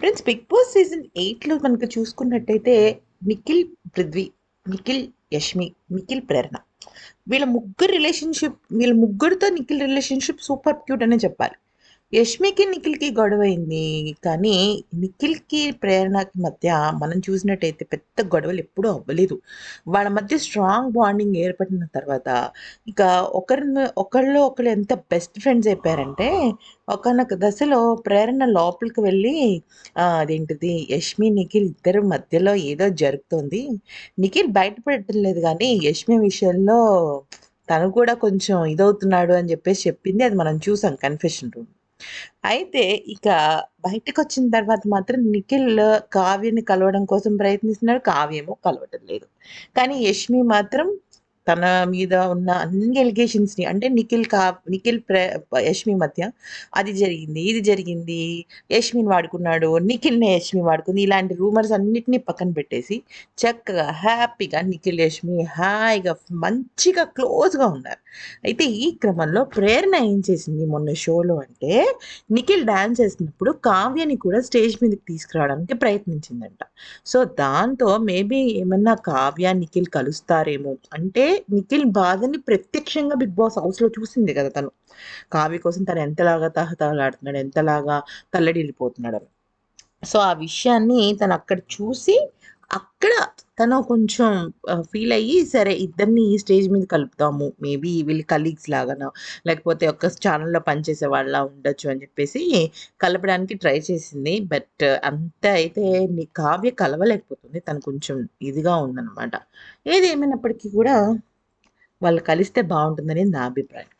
Friends big boss season ఎయిట్లో మనకు చూసుకున్నట్టయితే నిఖిల్ పృథ్వీ నిఖిల్ యష్మి నిఖిల్ ప్రేరణ. వీళ్ళ ముగ్గురు రిలేషన్షిప్ వీళ్ళ ముగ్గురితో నిఖిల్ రిలేషన్షిప్ సూపర్ క్యూట్ అనే చెప్పాలి. యష్మికి నిఖిల్కి గొడవైంది కానీ నిఖిల్కి ప్రేరణకి మధ్య మనం చూసినట్టయితే పెద్ద గొడవలు ఎప్పుడూ అవ్వలేదు. వాళ్ళ మధ్య స్ట్రాంగ్ బాండింగ్ ఏర్పడిన తర్వాత ఇక ఒకరిని ఒకళ్ళు ఒకళ్ళు ఎంత బెస్ట్ ఫ్రెండ్స్ అయిపోయారంటే ఒకనొక దశలో ప్రేరణ లోపలికి వెళ్ళి అదేంటిది యష్మి నిఖిల్ ఇద్దరు మధ్యలో ఏదో జరుగుతుంది. నిఖిల్ బయటపడటం లేదు కానీ యష్మి విషయంలో తను కూడా కొంచెం ఇదవుతున్నాడు అని చెప్పేసి చెప్పింది. అది మనం చూసాం కన్ఫెషన్ రూమ్. అయితే ఇక బయటకు వచ్చిన తర్వాత మాత్రం నిఖిల్ కావ్యని కలవడం కోసం ప్రయత్నిస్తున్నాడు. కావ్యము కలవటం లేదు. కానీ యష్మి మాత్రం తన మీద ఉన్న అన్ని ఎలిగేషన్స్ని అంటే నిఖిల్ కా నిఖిల్ ప్రే యష్మి మధ్య అది జరిగింది ఇది జరిగింది యష్మిని వాడుకున్నాడు నిఖిల్నే యష్మి వాడుకుంది ఇలాంటి రూమర్స్ అన్నిటినీ పక్కన పెట్టేసి చక్కగా హ్యాపీగా నిఖిల్ యష్మి హాయిగా మంచిగా క్లోజ్గా ఉన్నారు. అయితే ఈ క్రమంలో ప్రేరణ ఏం చేసింది మొన్న షోలో అంటే నిఖిల్ డాన్స్ చేసినప్పుడు కావ్యని కూడా స్టేజ్ మీదకి తీసుకురావడానికి ప్రయత్నించిందంట. సో దాంతో మేబీ ఏమన్నా కావ్య నిఖిల్ కలుస్తారేమో అంటే నిఖిల్ బాధని ప్రత్యక్షంగా బిగ్ బాస్ హౌస్లో చూసింది కదా తను. కావ్య కోసం తను ఎంతలాగా తహతహలాడుతున్నాడు ఎంతలాగా తల్లడిల్లిపోతున్నాడు. అని సో ఆ విషయాన్ని తను అక్కడ చూసి అక్కడ తను కొంచెం ఫీల్ అయ్యి సరే ఇద్దరిని ఈ స్టేజ్ మీద కలుపుతాము. మేబీ వీళ్ళు కలీగ్స్ లాగానో లేకపోతే ఒక ఛానల్లో పనిచేసే వాళ్ళ ఉండొచ్చు అని చెప్పేసి కలపడానికి ట్రై చేసింది. బట్ అంత అయితే నీ కావ్య కలవలేకపోతుంది. తను కొంచెం ఇదిగా ఉందన్నమాట. ఏదేమైనప్పటికీ కూడా వాళ్ళు కలిస్తే బాగుంటుందని నా అభిప్రాయం.